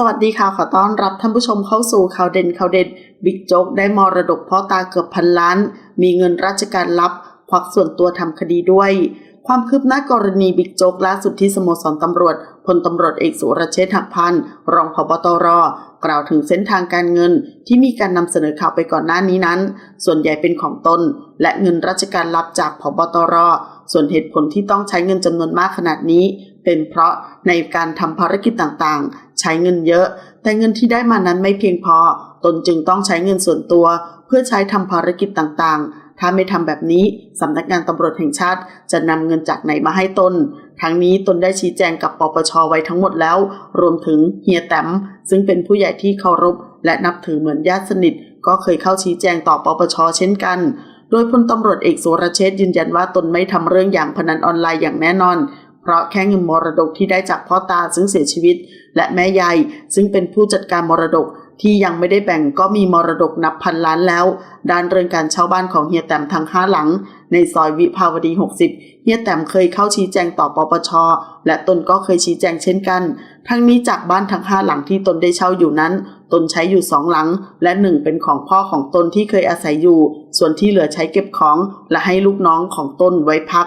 สวัสดีค่ะ ขอต้อนรับท่านผู้ชมเข้าสู่ข่าวเด่นข่าวเด็ด บิ๊กโจ๊กได้มรดกพ่อตาเกือบพันล้าน มีเงินราชการลับควักส่วนตัวทำคดีด้วย ความคืบหน้ากรณีบิ๊กโจ๊กล่าสุดที่สโมสรตำรวจพลตำรวจเอกสุรเชษฐ์หักพันธ์รองพบตรกล่าวถึงเส้นทางการเงินที่มีการนำเสนอข่าวไปก่อนหน้านี้นั้น ส่วนใหญ่เป็นของตน และเงินราชการลับจากพบตรส่วนเหตุผลที่ต้องใช้เงินจำนวนมากขนาดนี้ เป็นเพราะในการทำภารกิจต่างๆ ใช้เงินเยอะ แต่เงินที่ได้มานั้นไม่เพียงพอ ตนจึงต้องใช้เงินส่วนตัว เพื่อใช้ทำภารกิจต่างๆ ถ้าไม่ทำแบบนี้สำนักงานตำรวจแห่งชาติ จะนำเงินจากไหนมาให้ตน ทั้งนี้ตนได้ชี้แจงกับปปชไว้ทั้งหมดแล้ว รวมถึงเฮียแต้มซึ่งเป็นผู้ใหญ่ที่เคารพและนับถือเหมือนญาติสนิท ก็เคยเข้าชี้แจงต่อปปชเช่นกันโดยพลตำรวจเอกสุรเชษยืนยันว่าตนไม่ทำเรื่องอย่างพนันออนไลน์อย่างแน่นอน เพราะแค่เงินมรดกที่ได้จากพ่อตาซึ่งเสียชีวิต และแม่ยายซึ่งเป็นผู้จัดการมรดกที่ยังไม่ได้แบ่งก็มีมรดกนับพันล้านแล้ว ด้านเรื่องการเช่าบ้านของเฮียแตมทั้งห้าหลัง ในซอยวิภาวดี 60 เฮียแตมเคยเข้าชี้แจงต่อปปช และตนก็เคยชี้แจงเช่นกัน ทั้งนี้จากบ้านทั้งห้าหลังที่ตนได้เช่าอยู่นั้น ตนใช้อยู่สองหลัง และหนึ่งเป็นของพ่อของตนที่เคยอาศัยอยู่ ส่วนที่เหลือใช้เก็บของ และให้ลูกน้องของตนไว้พัก